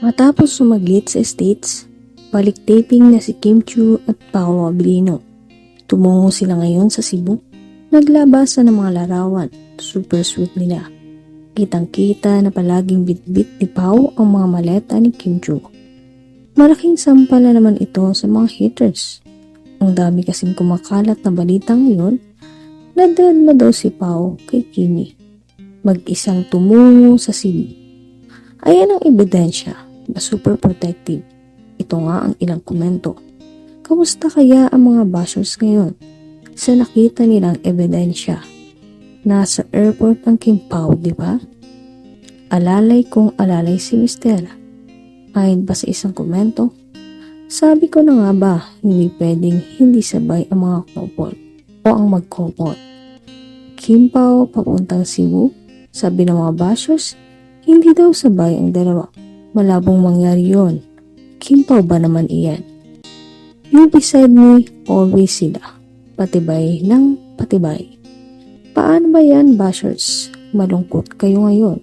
Matapos sumaglit sa States, balik taping na si Kim Chu at Paolo Abilino. Tumungo sila ngayon sa Cebu. Naglabasan ng mga larawan. Super sweet nila. Kitang-kita na palaging bitbit ni Pao ang mga maleta ni Kim Chu. Malaking sampala naman ito sa mga haters. Ang dami kasing kumakalat na balita ngayon na dad na daw si Pao kay Kimi. Mag-isang tumungo sa Cebu. Ayan ang ebidensya na super protective. Ito nga ang ilang komento. Kamusta kaya ang mga bashers ngayon sa nakita nilang ebidensya? Nasa airport ang Kim Pao, di ba? Alalay kong alalay si Mister. Ayon pa sa isang komento, sabi ko na nga ba, hindi pwedeng hindi sabay ang mga couple o ang mag-couple. Kim Pao papuntang Cebu, sabi ng mga bashers, hindi daw sabay ang dalawa. Malabong mangyari yon. Kim Pao ba naman iyan? You beside me, always sila. Patibay ng patibay. Paano ba yan, bashers? Malungkot kayo ngayon.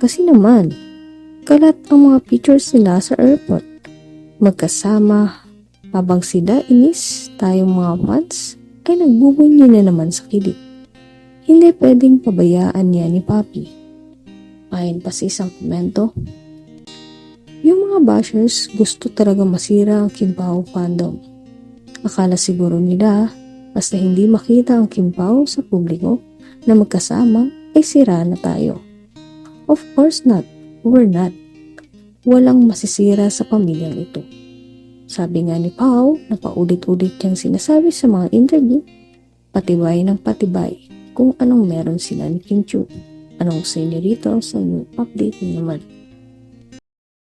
Kasi naman, kalat ang mga pictures nila sa airport. Magkasama, habang sila inis, tayong mga fans, ay nagbubunyi na naman sa kilig. Hindi pwedeng pabayaan niya ni Papi. Ayon pa sa isang komento, yung mga bashers gusto talaga masira ang Kim Pao fandom. Akala siguro nila basta hindi makita ang Kim Pao sa publiko na magkasama ay sira na tayo. Of course not. We're not. Walang masisira sa pamilyang ito. Sabi nga ni Pao na paulit-ulit niyang sinasabi sa mga interview, patibay ng patibay kung anong meron sila ni Kim Chu. Anong sa inyo rito sa new update naman?